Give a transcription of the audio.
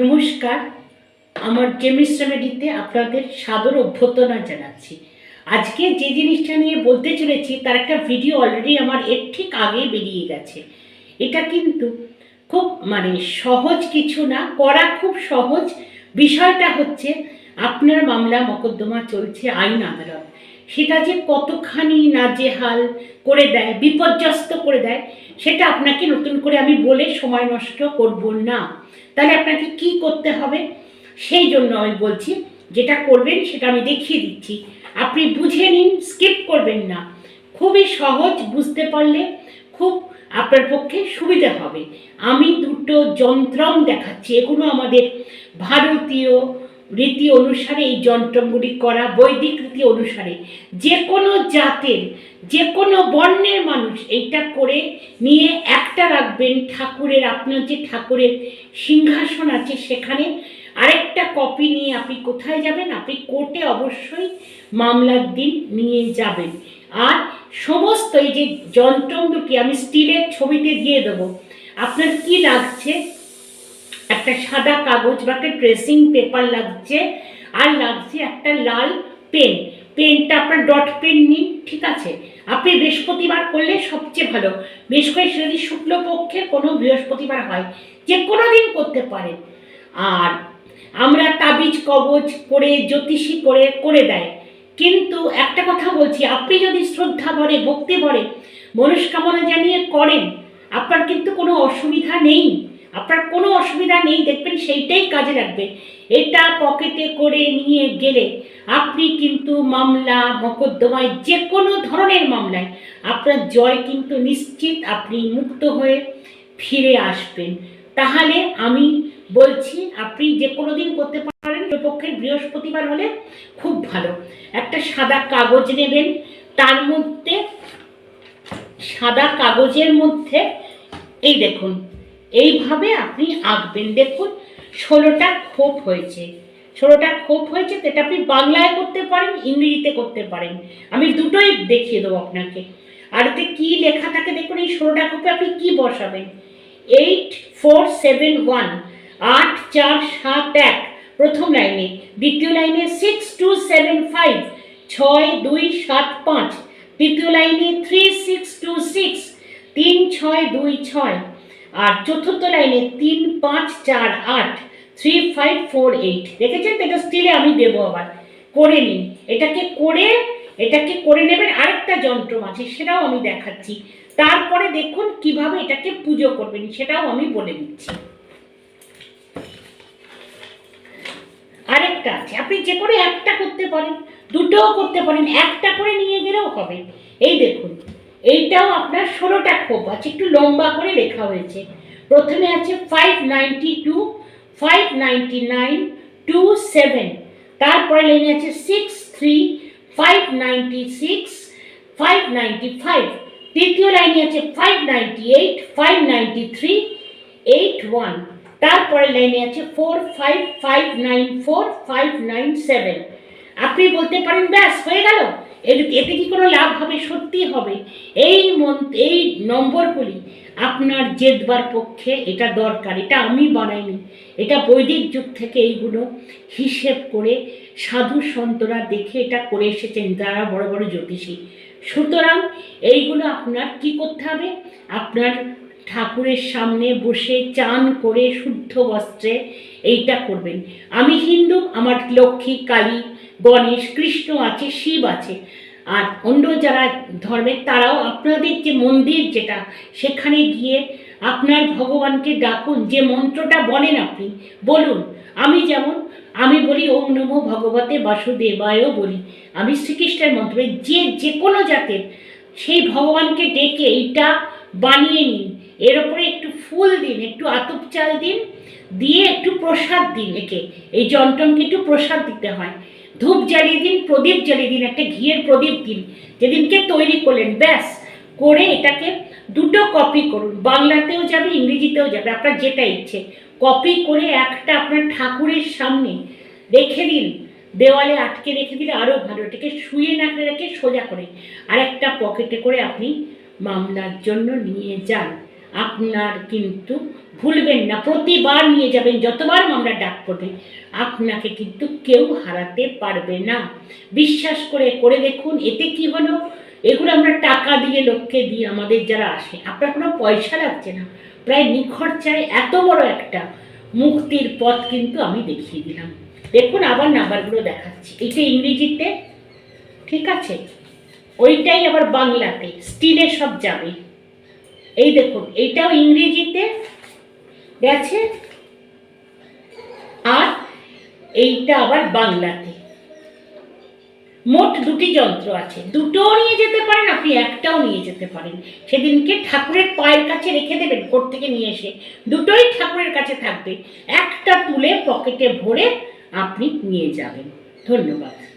নমস্কার। আমার কেমিস্ট রেমেডিতে আপনাদের সাদর অভ্যর্থনা জানাচ্ছি। আজকে যে জিনিসটা নিয়ে বলতে চলেছি, তার একটা ভিডিও অলরেডি আমার এর ঠিক আগে বেরিয়ে গেছে। এটা কিন্তু খুব মানে সহজ কিছু না, করা খুব সহজ। বিষয়টা হচ্ছে, আপনার মামলা মকদ্দমা চলছে আইন আদালত। সেটা যে কতখানি নাজেহাল করে দেয়, বিপর্যস্ত করে দেয়, সেটা আপনাকে নতুন করে আমি বলে সময় নষ্ট করব না। তাহলে আপনাকে কি করতে হবে? সেই জন্য আমি বলছি, যেটা করবেন সেটা আমি দেখিয়ে দিচ্ছি। আপনি বুঝে নিন, স্কিপ করবেন না। খুবই সহজ বুঝতে পারলে খুব আপনার পক্ষে সুবিধা হবে। আমি দুটো যন্ত্রম দেখাচ্ছি, এগুলো আমাদের ভারতীয় রীতি অনুসারে এই যন্ত্রগুলি করা, বৈদিক রীতি অনুসারে যে কোনো জাতের, যে কোনো বর্ণের মানুষ এইটা করে নিয়ে একটা রাখবেন ঠাকুরের, আপনার যে ঠাকুরের সিংহাসন আছে সেখানে। আরেকটা কপি নিয়ে আপনি কোথায় যাবেন? আপনি কোর্টে অবশ্যই মামলার দিন নিয়ে যাবেন। আর সমস্ত এই যে যন্ত্র দুটি আমি স্টিলের ছবিতে দিয়ে দেবো। আপনার কি লাগছে? একটা সাদা কাগজ বা একটা ড্রেসিং পেপার লাগছে, আর লাগছে একটা লাল পেন পেনটা আপনার ডট পেন নিন, ঠিক আছে? আপনি বৃহস্পতিবার করলে সবচেয়ে ভালো। বেশ করে যদি শুক্লপক্ষের কোনো বৃহস্পতিবার হয়, যে কোনো দিন করতে পারেন। আর আমরা তাবিজ কবজ করে, জ্যোতিষী করে করে দেয়। কিন্তু একটা কথা বলছি, আপনি যদি শ্রদ্ধা ভরে, ভক্তি ভরে, মনস্কামনা জানিয়ে করেন, আপনার কিন্তু কোনো অসুবিধা নেই। আপনার কোনো অসুবিধা নেই, দেখবেন সেইটাই কাজে লাগবে। এটা পকেটে করে নিয়ে গেলে আপনি কিন্তু মামলা, মকদ্দমায় যে কোনো ধরনের মামলায় আপনার জয় কিন্তু নিশ্চিত আপনি মুক্ত হয়ে ফিরে আসবেন। তাহলে আমি বলছি, আপনি যে কোনো দিন করতে পারেন পক্ষের বৃহস্পতিবার হলে খুব ভালো। একটা সাদা কাগজ নেবেন, তার মধ্যে, সাদা কাগজের মধ্যে, এই দেখুন এইভাবে আপনি আঁকবেন। দেখুন, ষোলোটা খোপ হয়েছে। ষোলোটা খোপ হয়েছে এটা আপনি বাংলায় করতে পারেন, ইংরেজিতে করতে পারেন। আমি দুটোই দেখিয়ে দেবো আপনাকে। আর এতে কী লেখা থাকে, দেখুন, এই ষোলোটা খোপে আপনি কি বসাবেন? এইট ফোর সেভেন ওয়ান, আট চার সাত এক, প্রথম লাইনে। দ্বিতীয় লাইনে সিক্স টু সেভেন ফাইভ, ছয় দুই সাত পাঁচ, তৃতীয় লাইনে থ্রি সিক্স টু সিক্স, তিন ছয় দুই ছয় আর চতুর্থ লাইনে তিন পাঁচ চার আট থ্রি ফাইভ ফোর এইট। দেখেছেন? এটা স্টিলে আমি দেবো আবার। করে নিন। এটাকে করে এটাকে করে নেবেন। আরেকটা যন্ত্র আছে, সেটাও আমি দেখাচ্ছি। তারপরে দেখুন কীভাবে এটাকে পুজো করবেন, সেটাও আমি বলে দিচ্ছি। আরেকটা আছে। আপনি যে করে একটা করতে পারেন, দুটোও করতে পারেন, একটা করে নিয়ে গেলেও হবে। এই দেখুন। এইটাও আপনার ষোলোটা খোপ আছে, একটু লম্বা করে লেখা হয়েছে। প্রথমে আছে five ninety two five ninety nine two seven তারপরে লেনে আছে six three five ninety six five ninety five তৃতীয় লাইনে আছে five ninety eight five ninety three eight one তারপরে লাইনে আছে four five five nine four five nine seven আপনি বলতে পারেন, ব্যাস, হয়ে গেল? এতে কি কোনো লাভ হবে? সত্যি হবে। এই মন, এই নম্বরগুলি আপনার জেদবার পক্ষে এটা দরকার, এটা আমি বানাইনি। এটা বৈদিক যুগ থেকে এইগুলো হিসেব করে সাধু সন্তরা দেখে এটা করে এসেছেন যারা বড় বড় জ্যোতিষী। সুতরাং এইগুলো আপনার কি করতে হবে? আপনার ঠাকুরের সামনে বসে চান করে শুদ্ধ বস্ত্রে এইটা করবেন। আমি হিন্দু, আমার লক্ষ্মী কালী গণেশ, কৃষ্ণ আছে, শিব আছে। আর অন্য যারা ধর্মের, তারাও আপনাদের যে মন্দির যেটা, সেখানে গিয়ে আপনার ভগবানকে ডাকুন, যে মন্ত্রটা বলেন আপনি, বলুন। আমি যেমন, আমি বলি, ওম নমো ভগবতে বাসুদেবায়ও বলি। আমি শ্রীকৃষ্ণের মন্ত্র। যে যে কোনো জাতের, সেই ভগবানকে ডেকে এইটা বানিয়ে নিন। এর ওপরে একটু ফুল দিন, একটু আতপ চাল দিন, দিয়ে একটু প্রসাদ দিন একে। এই যন্ত্রণকে একটু প্রসাদ দিতে হয়। ধূপ জ্বালিয়ে দিন, প্রদীপ জ্বালিয়ে দিন, একটা ঘিয়ের প্রদীপ দিন। যেদিনকে তৈরি করলেন, ব্যাস, করে এটাকে দুটো কপি করুন। বাংলাতেও যাবে, ইংরেজিতেও যাবে, আপনার যেটা ইচ্ছে। কপি করে একটা আপনার ঠাকুরের সামনে রেখে দিন। দেওয়ালে আটকে রেখে দিলে আরও ভালো, এটাকে শুয়ে না রেখে সোজা করে। আর একটা পকেটে করে আপনি মামলার জন্য নিয়ে যান। আপনার কিন্তু ভুলবেন না, প্রতিবার নিয়ে যাবেন, যতবার মামলা ডাক পড়বে, আপনাকে কিন্তু কেউ হারাতে পারবে না। বিশ্বাস করে করে দেখুন, এতে কি হলো? এগুলো আমরা টাকা দিয়ে, লোককে দিই আমাদের যারা আসে, আপনার কোনো পয়সা লাগছে না। প্রায় নিখরচায় এত বড় একটা মুক্তির পথ কিন্তু আমি দেখিয়ে দিলাম। দেখুন, আবার নাম্বারগুলো দেখাচ্ছি। এটা ইংরেজিতে, ঠিক আছে? ওইটাই আবার বাংলাতে, স্টিলে সব যাবে। এই দেখুন, এইটাও ইংরেজিতে গেছে আর এইটা আবার বাংলাতে। মোট দুটি যন্ত্র আছে। দুটোও নিয়ে যেতে পারেন, আপনি একটাও নিয়ে যেতে পারেন। সেদিনকে ঠাকুরের পায়ের কাছে রেখে দেবেন কোর্ট থেকে নিয়ে এসে। দুটোই ঠাকুরের কাছে থাকবে। একটা তুলে পকেটে ভরে আপনি নিয়ে যাবেন। ধন্যবাদ।